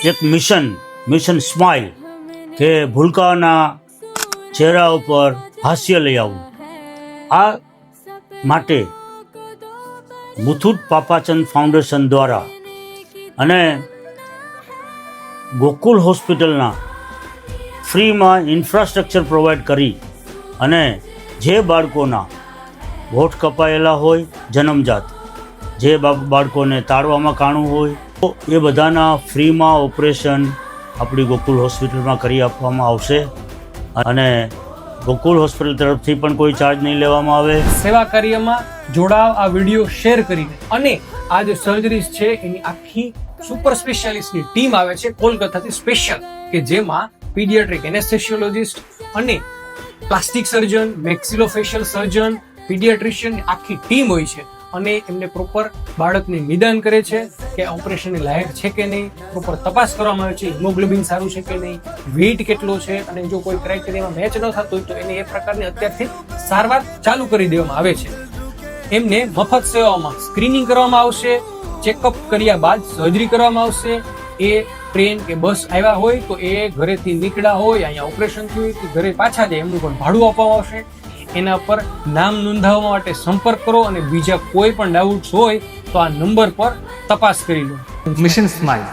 એક mission mission smile, કે ભૂલકાના ચહેરા ઉપર હાસ્ય લઈ આવવું આ માટે મુથુટ પાપાચંદ ફાઉન્ડેશન દ્વારા અને ગોકુલ હોસ્પિટલના ફ્રીમાં ઇન્ફ્રાસ્ટ્રક્ચર પ્રોવાઈડ કરી અને જે બાળકોના હોઠ કપાયેલા હોય જન્મજાત, જે બાળકોને તાળવામાં કાણું હોય એ બધાના ફ્રીમાં ઓપરેશન આપણી ગોકુલ હોસ્પિટલમાં કરી આપવામાં આવશે. અને ગોકુલ હોસ્પિટલ તરફથી પણ કોઈ ચાર્જ નહીં લેવામાં આવે. સેવા કાર્યમાં જોડાવ, આ વીડિયો શેર કરીને. અને આ જે સર્જરીઝ છે, એની આખી સુપર સ્પેશિયાલિસ્ટની ટીમ આવે છે, કોલકાતાથી સ્પેશિયલ, કે જેમાં પીડિયાટ્રિક એનેસ્થેશિયોલોજિસ્ટ અને plastic surgeon, maxillofacial surgeon paediatrician આખી ટીમ હોય છે. અને એમને પ્રોપર બાળકને નિદાન કરે છે. કે ઓપરેશનની લાયક છે કે નહીં પ્રોપર તપાસ કરવામાં આવે છે, હિમોગ્લોબિન સારું છે કે નહીં, વેઇટ કેટલો છે, અને જો કોઈ ક્રાઇટેરિયામાં મેચ ન થતું હોય તો એને એ પ્રકારની અત્યારથી સારવાર ચાલુ કરી દેવામાં આવે છે. એમને મફત સેવાઓમાં સ્ક્રીનિંગ કરવામાં આવશે, ચેકઅપ કર્યા બાદ સર્જરી કરવામાં આવશે. એ ટ્રેન કે બસ આવ્યા હોય તો એ ઘરેથી નીકળ્યા હોય, અહીંયા ઓપરેશન થયું હોય કે ઘરે પાછા જાય, એમનું પણ ભાડું આપવામાં આવશે. એના પર નામ નોંધાવવા માટે સંપર્ક કરો અને બીજા કોઈ પણ ડાઉટ્સ હોય તો આ નંબર પર તપાસ કરી લો. Mission smile